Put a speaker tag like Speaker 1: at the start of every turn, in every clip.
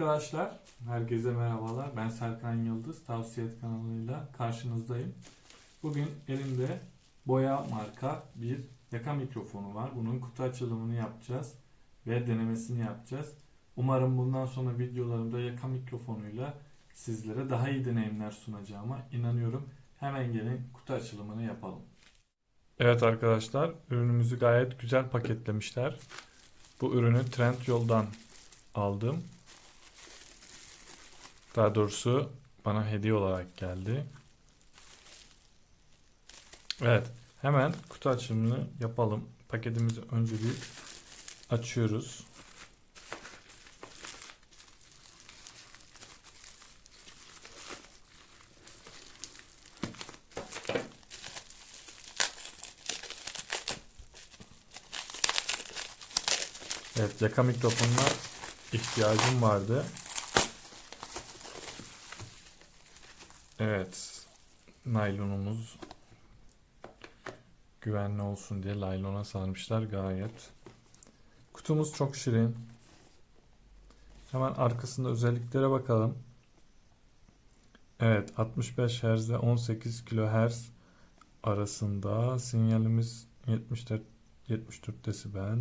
Speaker 1: arkadaşlar, herkese merhabalar. Ben Serkan Yıldız, Tavsiyet kanalıyla karşınızdayım. Bugün elimde Boya marka bir yaka mikrofonu var. Bunun kutu açılımını yapacağız ve denemesini yapacağız. Umarım bundan sonra videolarımda yaka mikrofonuyla sizlere daha iyi deneyimler sunacağıma inanıyorum. Hemen gelin kutu açılımını yapalım. Evet arkadaşlar, ürünümüzü gayet güzel paketlemişler. Bu ürünü Trendyol'dan aldım. Daha doğrusu bana hediye olarak geldi. Evet, hemen kutu açılımını yapalım. Paketimizi önce bir açıyoruz. Evet, yaka mikrofonuna ihtiyacım vardı. Evet, naylonumuz güvenli olsun diye laylona sarmışlar gayet. Kutumuz çok şirin. Hemen arkasında özelliklere bakalım. Evet, 65 Hz ile 18 kHz arasında sinyalimiz 74 74 desibel.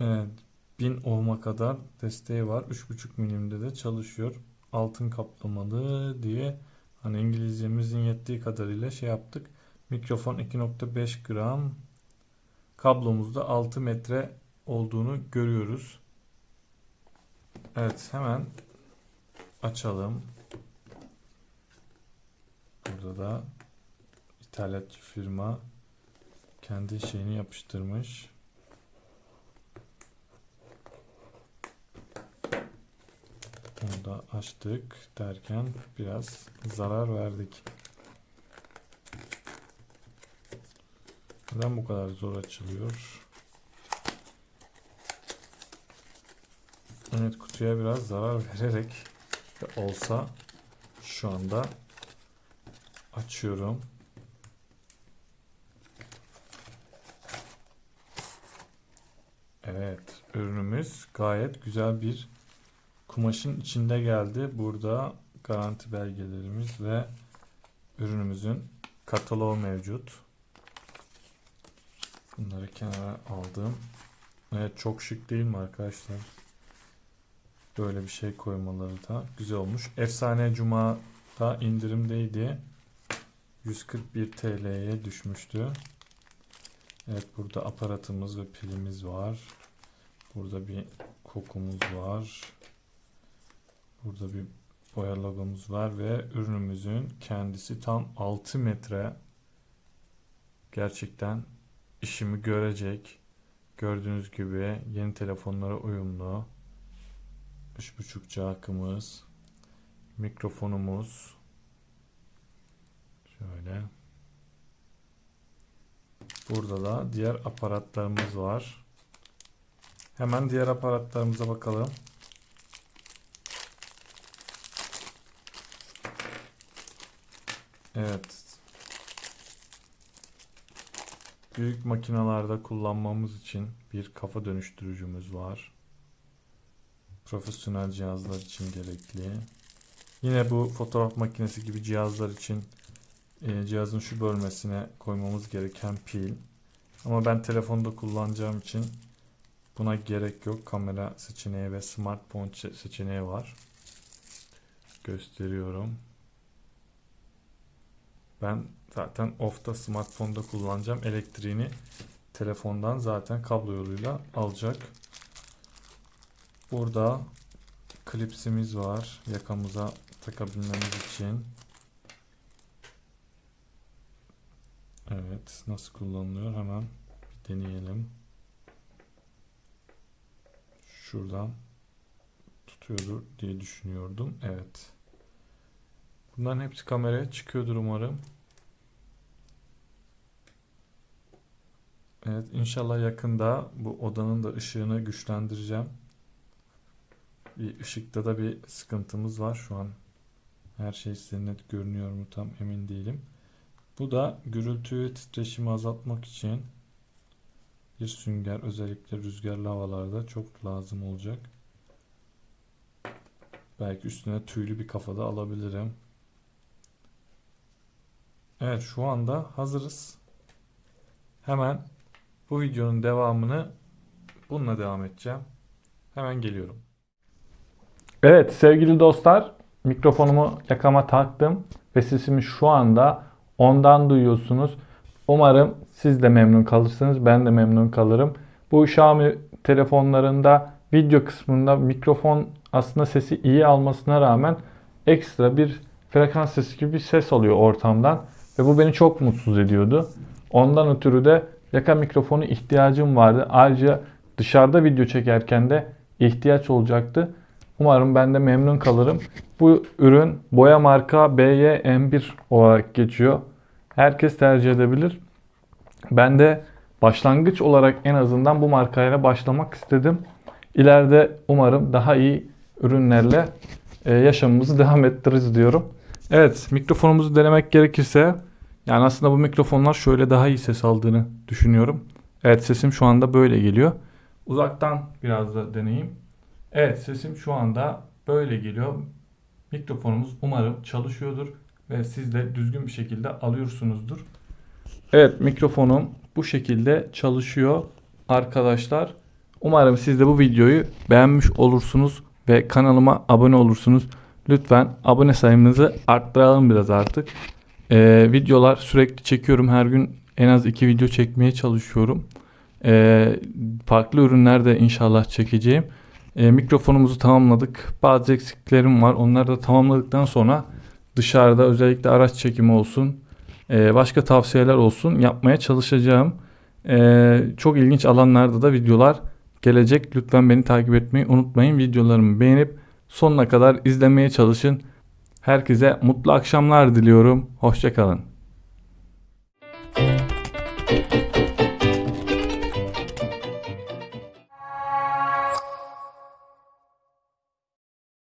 Speaker 1: Evet, 1000 ohm'a kadar desteği var. 3.5 milimde de çalışıyor. Altın kaplamalı diye hani İngilizcemizin yettiği kadarıyla şey yaptık. Mikrofon 2.5 gram. Kablomuzda 6 metre olduğunu görüyoruz. Evet hemen açalım. Burada da ithalatçı firma kendi şeyini yapıştırmış. Bunu da açtık derken biraz zarar verdik. Neden bu kadar zor açılıyor? Evet kutuya biraz zarar vererek de olsa şu anda açıyorum. Evet ürünümüz gayet güzel bir kumaşın içinde geldi. Burada garanti belgelerimiz ve ürünümüzün kataloğu mevcut. Bunları kenara aldım. Evet çok şık değil mi arkadaşlar? Böyle bir şey koymaları da güzel olmuş. Efsane Cuma'da indirimdeydi. 141 TL'ye düşmüştü. Evet burada aparatımız ve pilimiz var. Burada bir kokumuz var. Burada bir boya logomuz var ve ürünümüzün kendisi tam 6 metre. Gerçekten işimi görecek. Gördüğünüz gibi yeni telefonlara uyumlu. 3.5 akımız. Mikrofonumuz. Şöyle. Burada da diğer aparatlarımız var. Hemen diğer aparatlarımıza bakalım. Evet. Büyük makinalarda kullanmamız için bir kafa dönüştürücümüz var. Profesyonel cihazlar için gerekli. Yine bu fotoğraf makinesi gibi cihazlar için e, cihazın şu bölmesine koymamız gereken pil. Ama ben telefonda kullanacağım için buna gerek yok. Kamera seçeneği ve smartphone seçeneği var. Gösteriyorum. Ben zaten off'ta smartphone'da kullanacağım. Elektriğini telefondan zaten kablo yoluyla alacak. Burada klipsimiz var. Yakamıza takabilmemiz için. Evet. Nasıl kullanılıyor? Hemen bir deneyelim. Şuradan tutuyordur diye düşünüyordum. Evet. Bunların hepsi kameraya çıkıyordur umarım. Evet inşallah yakında bu odanın da ışığını güçlendireceğim. Bir ışıkta da bir sıkıntımız var şu an. Her şey size net görünüyor mu tam emin değilim. Bu da gürültü ve titreşimi azaltmak için bir sünger özellikle rüzgarlı havalarda çok lazım olacak. Belki üstüne tüylü bir kafada alabilirim. Evet şu anda hazırız. Hemen bu videonun devamını bununla devam edeceğim. Hemen geliyorum. Evet sevgili dostlar mikrofonumu yakama taktım ve sesimi şu anda ondan duyuyorsunuz. Umarım siz de memnun kalırsınız. Ben de memnun kalırım. Bu Xiaomi telefonlarında video kısmında mikrofon aslında sesi iyi almasına rağmen ekstra bir frekans sesi gibi bir ses alıyor ortamdan. Ve bu beni çok mutsuz ediyordu. Ondan ötürü de yaka mikrofonu ihtiyacım vardı. Ayrıca dışarıda video çekerken de ihtiyaç olacaktı. Umarım ben de memnun kalırım. Bu ürün boya marka BY-M1 olarak geçiyor. Herkes tercih edebilir. Ben de başlangıç olarak en azından bu markayla başlamak istedim. İleride umarım daha iyi ürünlerle e, yaşamımızı devam ettiririz diyorum. Evet mikrofonumuzu denemek gerekirse yani aslında bu mikrofonlar şöyle daha iyi ses aldığını düşünüyorum. Evet sesim şu anda böyle geliyor. Uzaktan biraz da deneyeyim. Evet sesim şu anda böyle geliyor. Mikrofonumuz umarım çalışıyordur ve siz de düzgün bir şekilde alıyorsunuzdur. Evet mikrofonum bu şekilde çalışıyor arkadaşlar. Umarım siz de bu videoyu beğenmiş olursunuz ve kanalıma abone olursunuz. Lütfen abone sayımızı arttıralım biraz artık. Ee, videolar sürekli çekiyorum. Her gün en az iki video çekmeye çalışıyorum. Ee, farklı ürünler de inşallah çekeceğim. Ee, mikrofonumuzu tamamladık. Bazı eksiklerim var. Onları da tamamladıktan sonra dışarıda özellikle araç çekimi olsun, e, başka tavsiyeler olsun yapmaya çalışacağım. E, çok ilginç alanlarda da videolar gelecek. Lütfen beni takip etmeyi unutmayın. Videolarımı beğenip sonuna kadar izlemeye çalışın. Herkese mutlu akşamlar diliyorum. Hoşçakalın.